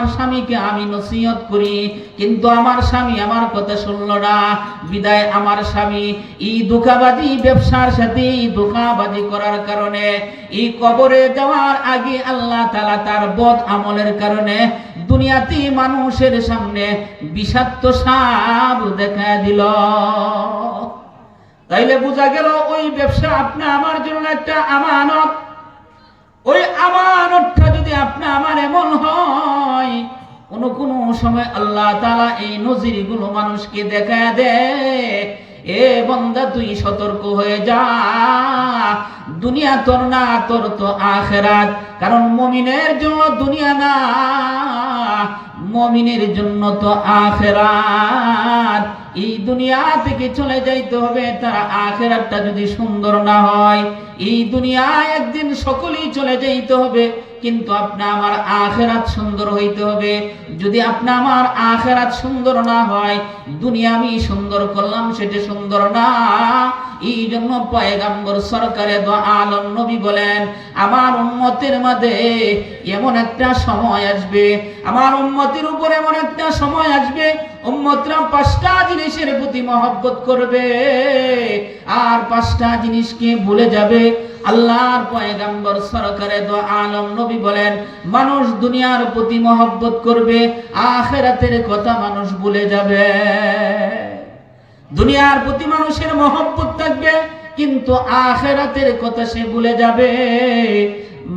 আমার স্বামীকে আমি নসিহত করি, কিন্তু আমার স্বামী আমার কথা শুনল না। বিদায় আমার স্বামী এই ধোকাবাজি, ব্যবসার সাথে ধোকাবাজি করার কারণে, এই কবরে যাওয়ার আগে আল্লাহ তালা তার বদ আমলের কারণে দুনিয়াতে মানুষের সামনে বিষাক্ত সাপ দেখা দিল। তাইলে বোঝা গেল ওই ব্যবসা আপনি আমার জন্য একটা আমানত। ওই আমানতটা যদি আপনি আমার এমন হয়, কোন কোন সময় আল্লাহ তালা এই নজিরগুলো মানুষকে দেখা দে এ বন্দা, তুই সতর্ক হয়ে যা। দুনিয়া তোর না, তোর তো আখেরাত। কারণ মমিনের জন্য দুনিয়া না। মমিনের জন্য তো আখেরাত। এই দুনিয়া থেকে চলে যাইতে হবে তার আখেরাতটা যদি সুন্দর না হয়, এই দুনিয়া একদিন সকলেই চলে যাইতে হবে। কিন্তু আপনি আমার আখেরাত সুন্দর হইতে হবে। যদি আপনি আমার আখেরাত সুন্দর না হয়, দুনিয়া আমি সুন্দর করলাম, সেটা সুন্দর না। এই জন্য পয়গাম্বর সরকারে আলম নবী বলেন, আমার উম্মতের মাঝে এমন একটা সময় আসবে, আমার উম্মতের উপর এমন একটা সময় আসবে, উম্মতরা পাঁচটা জিনিসের প্রতি মহব্বত করবে, আর পাঁচটা জিনিসকে ভুলে যাবে। আল্লাহর পয়গাম্বর সরকারে দো আলম নবী বলেন, মানুষ দুনিয়ার প্রতি মহব্বত করবে, আখেরাতের কথা মানুষ ভুলে যাবে। দুনিয়ার প্রতি মানুষের মহব্বত থাকবে, কিন্তু আখেরাতের কথা সে ভুলে যাবে।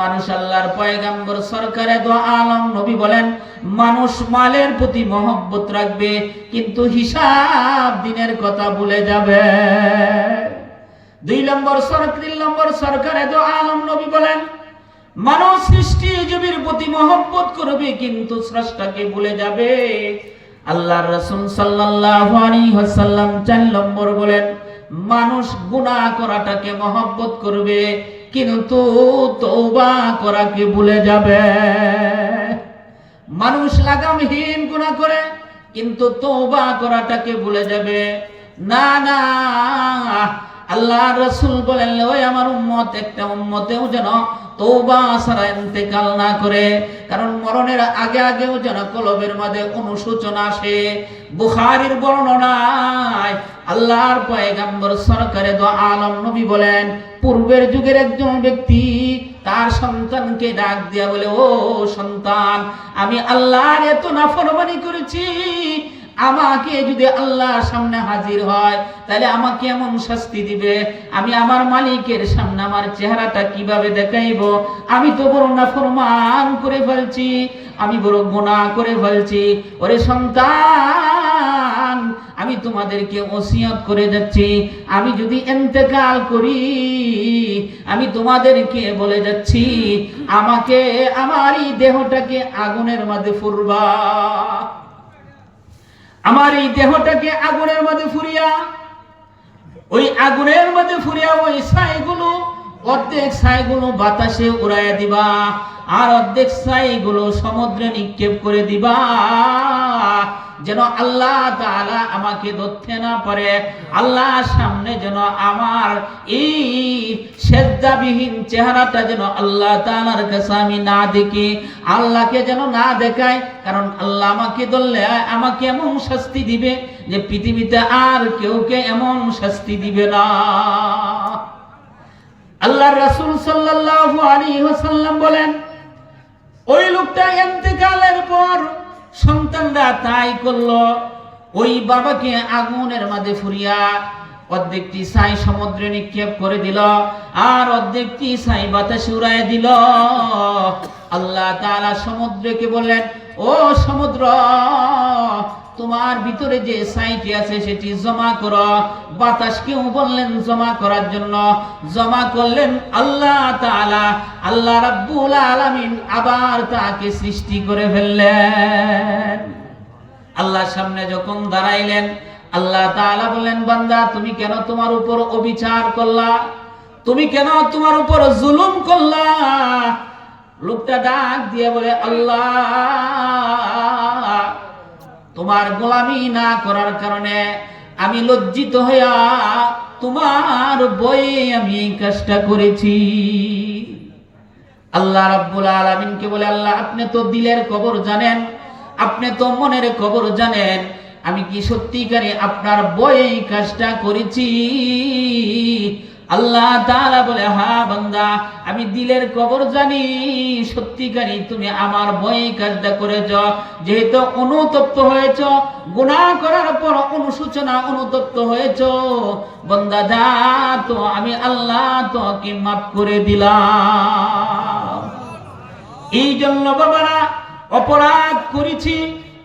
মানুষ আল্লাহর পয়গাম্বর সরকারে দো আলম নবী বলেন, মানুষ মালের প্রতি মহব্বত রাখবে, কিন্তু হিসাব দিনের কথা ভুলে যাবে। দুই নম্বর সরকার তিন নম্বর সরকারে দো আলম নবী বলেন, মানুষ সৃষ্টি জীবীর প্রতি মহব্বত করবে, কিন্তু স্রষ্টাকে ভুলে যাবে। আল্লাহর রাসূল সাল্লাল্লাহু আলাইহি ওয়াসাল্লাম চার নম্বর বলেন, মানুষ গুনাহ করাটাকে মহব্বত করবে, কিন্তু তওবা করাকে ভুলে যাবে। মানুষ লাগামহীন গুনাহ করে, কিন্তু তওবা করাটাকে ভুলে যাবে। না না আল্লাহ রসুল বলেন, ওই আমার উম্মত, একটা উম্মতেও যেন তৌবা ছাড়া ইন্তেকাল না করে। কারণ মরণের আগে আগেও যেন কলবের মাঝে অনুশোচনা আসে। বুখারির বর্ণনায় আল্লাহর পয়গাম্বর সরকারে দো আলম নবী বলেন, পূর্বের যুগের একজন ব্যক্তি তার সন্তানকে ডাক দিয়া বলে, ও সন্তান, আমি আল্লাহর এত নাফরমানি করেছি আমাকে যদি আল্লাহর সামনে হাজির হয়, তাহলে আমাকে এমন শাস্তি দিবে। আমি আমার মালিকের সামনে আমার চেহারাটা কীভাবে দেখাইব? আমি তো বড় নাফরমান করে ফেলছি, আমি বড় গোনা করে ফেলছি। ওরে সন্তান, আমি তোমাদেরকে ওসিয়ত করে যাচ্ছি। আমি যদি এন্তেকাল করি, আমি তোমাদেরকে বলে যাচ্ছি, আমাকে আমার এই দেহটাকে আগুনের মাঝে ফুরবা আমার এই দেহটাকে আগুনের মধ্যে ফুরিয়া, ওই আগুনের মধ্যে ফুরিয়া ওই ছাইগুলো, অর্ধেক ছাইগুলো বাতাসে উড়াইয়া দিবা। আর অর্ধেক ছাইগুলো সমুদ্রে নিক্ষেপ করে দিবা। যেন আল্লাহ তাআলা আমাকে ধরতে না পারে। আল্লাহর সামনে যেন আমার এই সেদ্দাবিহীন চেহারাটা যেন আল্লাহ তাআলার কাছে আমি না দেখি। আল্লাহকে যেন না দেখায়, কারণ আল্লাহ আমাকে ধরলে আমাকে এমন শাস্তি দিবে যে পৃথিবীতে আর কেউ কে এমন শাস্তি দিবে না। আল্লাহ রাসূল সাল্লাল্লাহু আলাইহি ওয়াসাল্লাম বলেন ওই লোকটা এতেকালের পর সন্তানরা তাই করল। ওই বাবাকে আগুনের মাঝে ফুরিয়া অর্ধেকটি ছাই সমুদ্রে নিক্ষেপ করে দিল আর অর্ধেকটি ছাই বাতাসে উড়াই দিল। আল্লাহ তাআলা সমুদ্রকে বললেন ও সমুদ্র, তোমার ভিতরে যে সাইটি আছে সেটি জমা করো। বাতাসকেও বললেন জমা করার জন্য। জমা করলেন আল্লাহ তাআলা। আল্লাহ রাব্বুল আলামিন আবার তাকে সৃষ্টি করে ফেললেন। আল্লাহর সামনে যখন দাঁড়াইলেন, আল্লাহ তাআলা বললেন, বান্দা, তুমি কেন তোমার উপর অবিচার করলা? তুমি কেন তোমার উপর জুলুম করলা? লোকটা ডাক দিয়ে বলে, আল্লাহ, তোমার গোলামি না করার কারণে আমি লজ্জিত হইয়া তোমার বয়ে আমি কাজটা করেছি। আল্লাহ রাব্বুল আলামিনকে বলে, আল্লাহ, আপনি তো দিলের খবর জানেন, আপনি তো মনের খবর জানেন, আমি কি সত্যিকারে আপনার বয়ে এই কাজটা করেছি? আল্লাহ তাআলা বলে, হা বান্দা, আমি দিলের খবর জানি, সত্যিকারই তুমি আমার বয়ে কাজটা করেছ। যেহেতু অনুতপ্ত হয়েছ, গুনাহ করার পর অনুসূচনা অনুতপ্ত হয়েছ। বান্দা, যা তো আমি আল্লাহ তোকে মাফ করে দিলাম। এই জন্য বাবারা, অপরাধ করেছি,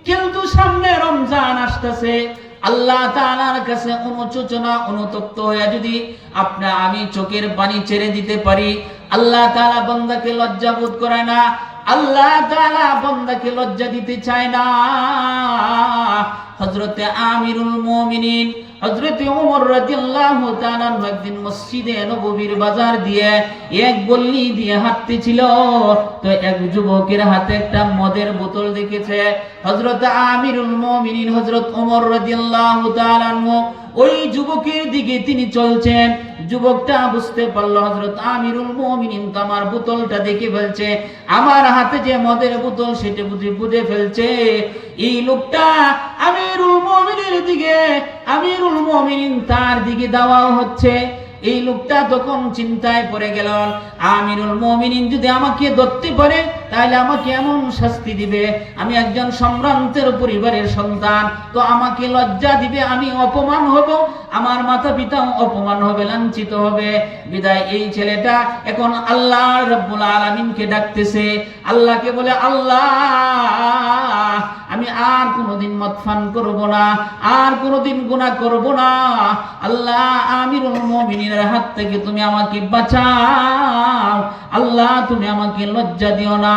কিন্তু সামনে রমজান আসতেছে। আল্লাহ তাআলার কাছে অনুচোচনা অনুতপ্ত হয়ে যদি আপনি আমি চোখের পানি ছেড়ে দিতে পারি, আল্লাহ তাআলা বান্দাকে লজ্জা বোধ করে না আল্লাহ তাআলা বান্দাকে লজ্জা দিতে চায় না। হযরতে আমিরুল মুমিনিন, হযরতে ওমর একদিন মসজিদে বাজার দিয়ে এক গল্লি দিয়ে হাঁটতেছিল। তো এক যুবকের হাতে একটা মদের বোতল দেখেছে। হযরত আমিরুল মুমিনিন হযরত ওমর রাদিয়াল্লাহু তাআলা ওই যুবকের দিকে তিনি চলছেন। যুবকটা বুঝতে পারল, হযরত আমিরুল মুমিনিন তো আমার বোতলটা দেখে ফেলছে। আমার হাতে যে মদের বোতল, সেটা বুঝে বুঝে ফেলছে। এই লোকটা আমিরুল মুমিনের দিকে, আমিরুল মুমিনিন তার দিকে দাওয়াও হচ্ছে। এই লোকটা তখন চিন্তায় পড়ে গেল, আমিরুল মুমিনিন যদি আমাকে ধরতে পারে তাহলে আমাকে এমন শাস্তি দিবে, আমি একজন সম্ভ্রান্তের পরিবারের সন্তান, তো আমাকে লজ্জা দিবে, আমি অপমান হব, আমার মাতা পিতাও অপমান হবে, লাঞ্ছিত হবে। বিদায়, এই ছেলেটা এখন আল্লাহ রব্বুল আলামিনকে ডাকতেছে। আল্লাহকে বলে, আল্লাহ, আমি আর কোনোদিন মদ পান করব না, আর কোনোদিন গুনাহ করব না। আল্লাহ, আমিরুল মুমিনের হাত থেকে তুমি আমাকে বাঁচাও। আল্লাহ, তুমি আমাকে লজ্জা দিও না।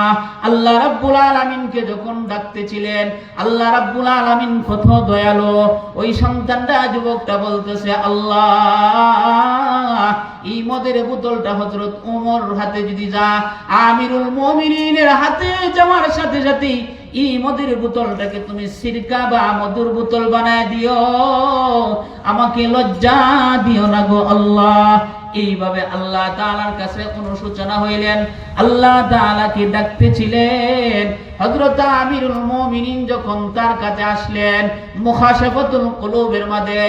আল্লাহ রাব্বুল আলামিনকে যখন ডাকতেছিলেন, আল্লাহ রাব্বুল আলামিন কত দয়ালু। ওই সন্তানটা, যুবকটা বলতেছে, আল্লাহ, এই মদের বোতলটা হযরত ওমর হাতে যদি যা, আমিরুল মুমিনিনের হাতে যাওয়ার সাথে সাথে এই মদের বোতলটাকে তুমি সিরকা বা মধুর বোতল বানায় দিও। আমাকে লজ্জা দিও না গো আল্লাহ। এইভাবে আল্লাহ তাআলার কাছে অনুশোচনা হইলেন। আল্লাহ তাআলাকে ডাকতেছিলেন। হযরত আমিরুল মুমিনিন যখন তার কাছে আসলেন, মুখাশাফাতুল কুলুবের মাঝে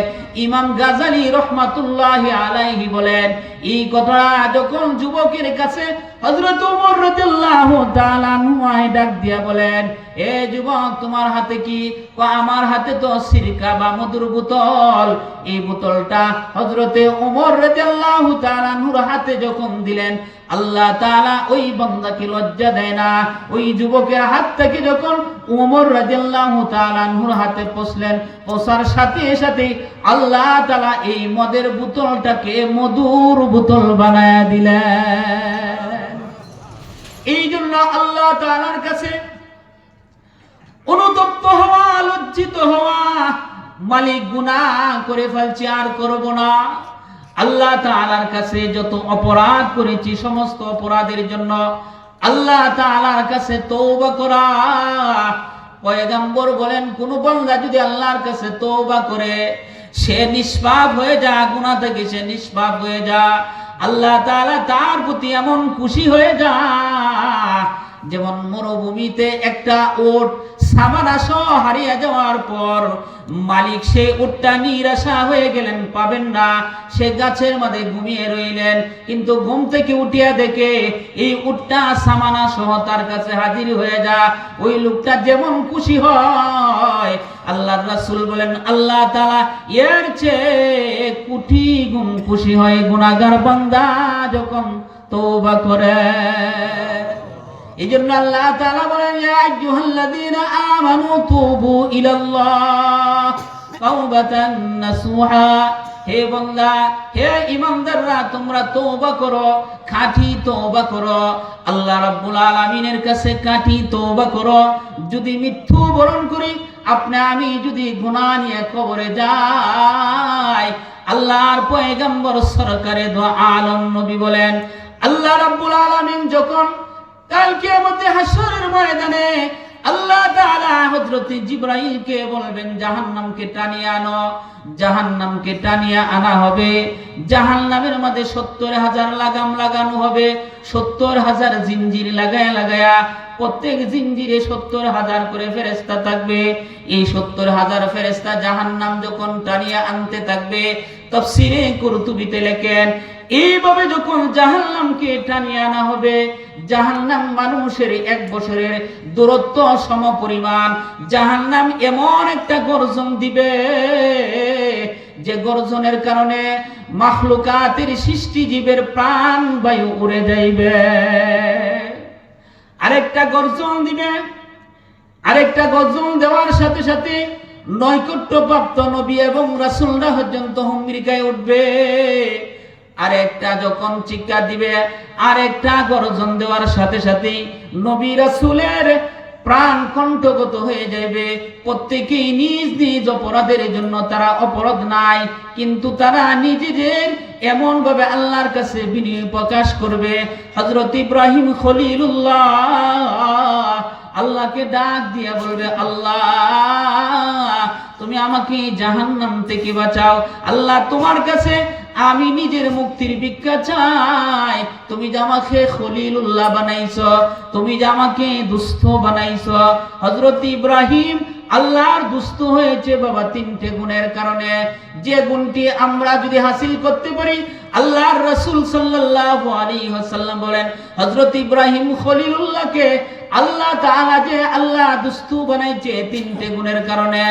ইমাম গাজালি রহমাতুল্লাহি আলাইহি বলেন, এই কথাটা যখন যুবকের কাছে হযরত ওমর রাদিয়াল্লাহু তাআলা নুয়াই ডাক দিয়া বলেন, এ যুবক, তোমার হাতে কি কো আমার হাতে তো সিরকা বা মধুর বোতল? এই বোতলটা হযরতে ওমর রাদিয়াল্লাহু তাআলা নূর হাতে যখন দিলেন আল্লাহ তাআলা ওই বান্দাকে লজ্জা দেয় না। ওই যুবকের হাত থেকে যখন ওমর রাদিয়াল্লাহু তাআলা হাতে পৌঁছলেন, পৌঁছার সাথে সাথে আল্লাহ তাআলা এই মদের বোতলটাকে মধুর বোতল বানায় দিলেন। এই জন্য আল্লাহ তাআলার কাছে অনুতপ্ত হওয়া, লজ্জিত হওয়া মালিক গুনাহ করে ফেলছি, আর করব না। আল্লাহ তাআলার কাছে যত অপরাধ করেছি, সমস্ত অপরাধের জন্য আল্লাহ তাআলার কাছে তওবা করা। পয়গম্বর বলেন, কোন বান্দা যদি আল্লাহর কাছে তওবা করে, সে নিষ্পাপ হয়ে যা, গুনাহ থেকে সে নিষ্পাপ হয়ে যা, আল্লাহ তাআলা তার প্রতি এমন খুশি হয়ে যা, যেমন মরুভূমিতে একটা ওট সামানা সহ হারিয়ে যাওয়ার পর মালিক সেই উটটা নিরাশা হয়ে গেলেন, পাবেন না। সে গাছের মধ্যে ঘুমিয়ে রইলেন, কিন্তু ঘুম থেকে উঠিয়া দেখে এই উটটা সামানা সহ তার কাছে হাজির হয়ে যা। ওই লোকটা যেমন খুশি হয় আল্লাহ রাসূল বলেন, আল্লাহ তাআলা এর চেয়ে কোটি গুণ খুশি হয়, গুনাহগার বান্দা যখন তওবা করে। এই জন্য আল্লাহ তাআলা বলেন, ইয়া আমানু তুবু ইলাল্লাহ তাওবাতান নাসুহা হে হে তোমরা তওবা করো খাঁটি তওবা করো। আল্লাহ রাব্বুল আলামিনের কাছে খাঁটি তওবা করো। যদি মৃত্যু বরণ করি, আপনি, আমি যদি গুনাহ নিয়ে কবরে যাই, আল্লাহর পয়গম্বর সরকারে দো আলম নবী বলেন। আল্লাহ রাব্বুল আলামিন যখন কালকে মধ্যে হাসরের ময়দানে আল্লাহ তাআলা হজরত জিব্রাইলকে বলবেন, জাহান্নামকে টানিয়ে আনো, জাহান্নামকে টানিয়ে আনা হবে। জাহান্নামের মধ্যে সত্তর হাজার লাগাম লাগানো হবে, সত্তর হাজার জিঞ্জির লাগায়া লাগায়া প্রত্যেক জিঞ্জিরে সত্তর হাজার করে ফেরেস্তা থাকবে। এই সত্তর হাজার ফেরেস্তা জাহান্নাম যখন টানিয়ে আনতে থাকবে, তফসিরে কুরতুবিতে লেখেন, এইভাবে যখন জাহান্নামকে টানিয়ে আনা হবে জাহান্নাম মানুষের এক বছরের দূরত্ব সম পরিমাণ। জাহান্নাম এমন একটা গর্জন দিবে যে গর্জনের কারণে মাখলুকাতের সৃষ্টি জীবের প্রাণ বায়ু উড়ে যাইবে। আরেকটা গর্জন দিবে। আরেকটা গর্জন দেওয়ার সাথে সাথে নৈকট্যপ্রাপ্ত নবী এবং রাসুলরা পর্যন্ত হুমরিকায় উঠবে। আরেকটা যখন চিৎকার দিবে, আরেকটা গর্জন দেওয়ার সাথে সাথে নবী রাসুলের প্রাণ কণ্ঠগত হয়ে যাবে প্রত্যেকেই নিজ নিজ অপরাধের জন্য তারা অপরাধ নাই, কিন্তু তারা নিজেদের এমন ভাবে আল্লাহর কাছে বিনয় প্রকাশ করবে। হজরত ইব্রাহিম খলিলুল্লাহ আল্লাহকে ডাক দিয়া বলবে, আল্লাহ, তুমি আমাকে জাহান্নাম থেকে বাঁচাও। আল্লাহ তোমার কাছে আমি নিজের মুক্তির ভিক্ষা চাই। তুমি যে আমাকে খলিলুল্লাহ বানাইছ, তুমি যে আমাকে দুস্থ বানাইছ। হজরত ইব্রাহিম আল্লাহর দুস্থ হয়েছে বাবা তিনটে গুণের কারণে। যে গুণটি আমরা যদি হাসিল করতে পারি, আল্লাহর রাসূল সাল্লাল্লাহু আলাইহি ওয়াসাল্লাম বলেন, হযরত ইব্রাহিম খলিলুল্লাহকে আল্লাহ তাআলা যে আল্লাহ দুস্তু বানাইছে তিনটে গুণের কারণে।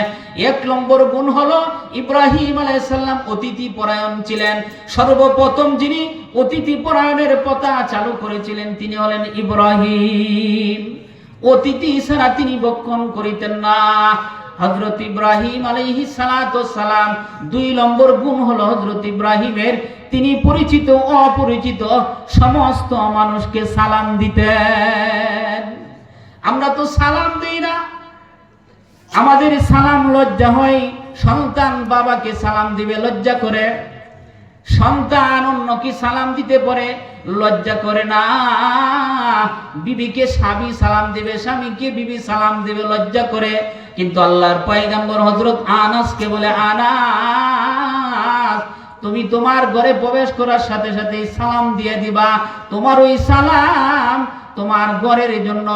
এক নম্বর গুণ হলো ইব্রাহিম আলাইহিস সালাম অতিথি পরায়ণ ছিলেন। সর্বপ্রথম যিনি অতিথি পরায়ণের পথা চালু করেছিলেন তিনি হলেন ইব্রাহিম। অতিথি ছাড়া তিনি বক্ষণ করিতেন না। হজরত ইব্রাহিম আলাইহি সালাম দুই নম্বর গুণ হলো হজরত ইব্রাহিমের তিনি পরিচিত, অপরিচিত সমস্ত মানুষকে সালাম দিতেন। আমরা তো সালাম দেই না। আমাদের সালাম লজ্জা হয়, সন্তান বাবাকে সালাম দিবে, লজ্জা করে। সন্তান অন্যকে সালাম দিতে পারে? লজ্জা করে না। বিবিকে স্বামী সালাম দেবে, স্বামীকে বিবি সালাম দেবে, লজ্জা করে। কিন্তু আল্লাহর পয়গাম্বর হজরত আনাসকে বলে, আনাস, তুমি তোমার ঘরে প্রবেশ করার সাথে সাথে সালাম দিয়ে দিবা। তোমার ওই সালাম তোমার ঘরের জন্য,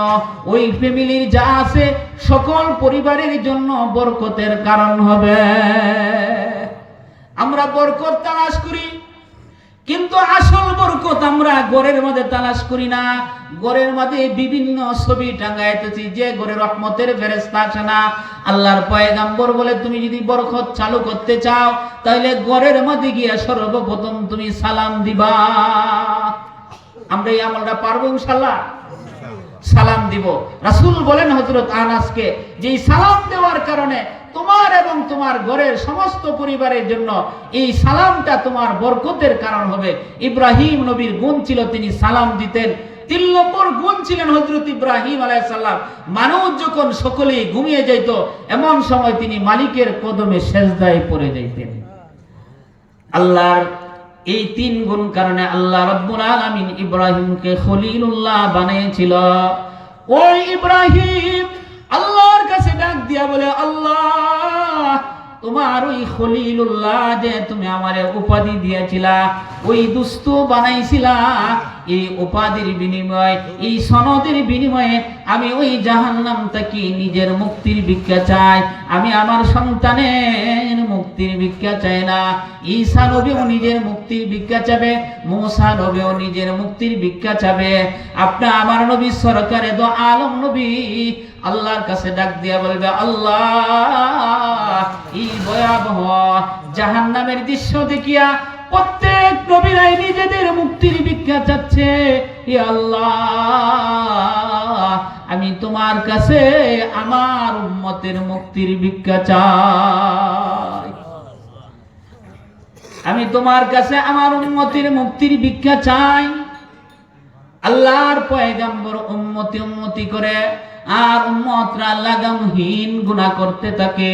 ওই ফ্যামিলির যা আছে, সকল পরিবারের জন্য বরকতের কারণ হবে। আমরা বরকত তালাশ করি। কিন্তু আসল বরকত আমরা গড়ের মধ্যে তালাশ করি না। গড়ের মধ্যে বিভিন্ন ছবি টাঙ্গাইতেছি যে গড়ে রহমতের ফেরেস্তা আসে না। আল্লাহর পয়গাম্বর বলে, তুমি যদি বরকত চালু করতে চাও তাহলে গড়ের মধ্যে গিয়ে সর্বপ্রথম তুমি সালাম দিবা। আমরা এই আমলটা পারব ইনশাল্লাহ? সালাম দিব। রাসূল বলেন হযরত আনাসকে যে সালাম দেওয়ার কারণে তোমার এবং তোমার ঘরের সমস্ত পরিবারের জন্য এই সালামটা তোমার বরকতের কারণ হবে। ইব্রাহিম নবীর গুণ ছিল তিনি সালাম দিতেন। তিন গুণ ছিলেন হজরত ইব্রাহিম আলাইসাল্লাম মানুষ যখন সকলেই ঘুমিয়ে যাইত, এমন সময় তিনি মালিকের কদমে সেজদায় পড়ে যাইতেন। আল্লাহর এই তিন গুণ কারণে আল্লাহ রব্বুল আলামিন ইব্রাহিমকে খলিলুল্লাহ বানিয়েছিল। ওই ইব্রাহিম আল্লাহর কাছে ডাক দিয়া বলে, আল্লাহ তোমার ওই খলিলুল্লাহ যে তুমি আমারে উপাধি দিয়েছিলা, ওই দুস্তু বানাইছিলা। এই উপাধির বিনিময়, এই সনদের বিনিময়ে আমি ওই জাহান্নাম থেকে নিজের মুক্তির ভিক্ষা চাই। আমি আমার সন্তানের মুক্তির ভিক্ষা চাই না। ঈসা নবীও নিজের মুক্তির ভিক্ষা চাবে, মুসা নবীও নিজের মুক্তির ভিক্ষা চাবে। আপনি আমার নবী সরকারে দো আলম নবী আল্লাহর কাছে ডাক দিয়া বলবে, আল্লাহ ভয়াবহ জাহান্নামের দৃশ্য দেখিয়া প্রত্যেক নবীরাই নিজেদের মুক্তির ভিক্ষা চাচ্ছে। আল্লাহ, আমি তোমার কাছে আমার উম্মতের মুক্তির ভিক্ষা চাই। আমি তোমার কাছে আমার উন্মতির মুক্তির ভিক্ষা চাই। আল্লাহর পয়গাম্বর উন্মতি উন্মতি করে আর উম্মতরা লাগামহীন গুনাহ করতে থাকে।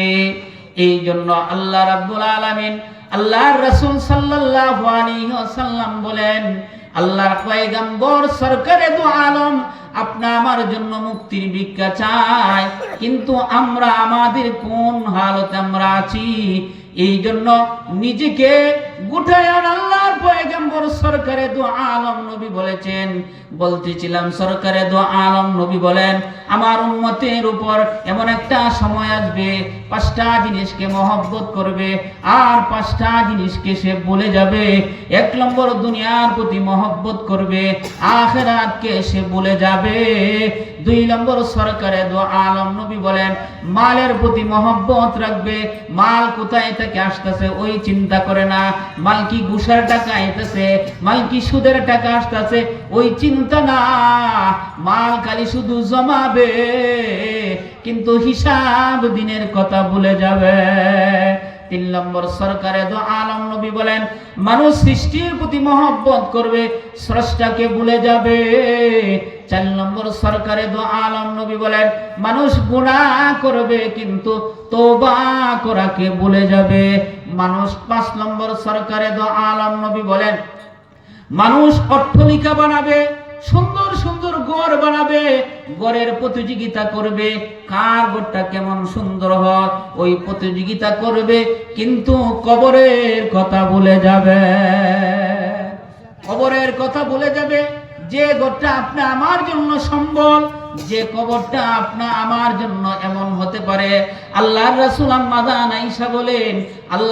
এই জন্য আল্লাহ রাব্বুল আলামিন আল্লাহর রাসূল সাল্লাল্লাহু আলাইহি ওয়াসাল্লাম বলেন, আল্লাহর পয়গম্বর সরকারে দু আলম আপনা আমার জন্য মুক্তির ভিক্ষা চায় কিন্তু আমরা আমাদের কোন হালতে আমরা আছি? এই জন্য নিজেকে আল্লাহর পয়গম্বর সরকারে দু আলম নবী বলেছেন। বলতেছিলাম, সরকারে দু আলম নবী বলেন, আমার উম্মতের উপর এমন একটা সময় আসবে, পাঁচটা জিনিসকে মহব্বত করবে, আর পাঁচটা জিনিসকে সে ভুলে যাবে। এক নম্বর দুনিয়ার প্রতি মহব্বত করবে, আখেরাতকে সে বলে যাবে। দুই নম্বর সরকারে দু আলম নবী বলেন, মালের প্রতি মহব্বত রাখবে, মাল কোথায় থেকে আসতেছে ওই চিন্তা করে না। মাল কি ঘুষের টাকা আইতেছে, মাল কি সুদের টাকা আসতেছে ওই চিন্তা না। মাল খালি শুধু জমাবে, কিন্তু হিসাব দিনের কথা ভুলে যাবে। তিন নম্বর সরকারে দো আলম নবী বলেন, মানুষ সৃষ্টির প্রতি মহব্বত করবে, স্রষ্টাকে ভুলে যাবে। চার নম্বর সরকারে দো আলম নবী বলেন, মানুষ গুনাহ করবে, কিন্তু তোবা করাকে ভুলে যাবে। মানুষ পাঁচ নম্বর সরকারে দো আলম নবী বলেন, মানুষ অট্টলিকা বানাবে, সুন্দর সুন্দর গড় বানাবে গড়ের প্রতিযোগিতা করবে। কার গড়টা কেমন সুন্দর হয়, ওই প্রতিযোগিতা করবে, কিন্তু কবরের কথা ভুলে যাবে। কবরের কথা ভুলে যাবে, যে গড়টা আপনি আমার জন্য সম্বল, যে কবরটা আপনা আমার জন্য এমন হতে পারে। আল্লাহর রাসূল আম্মা জান আয়েশা বলেন, আল্লাহ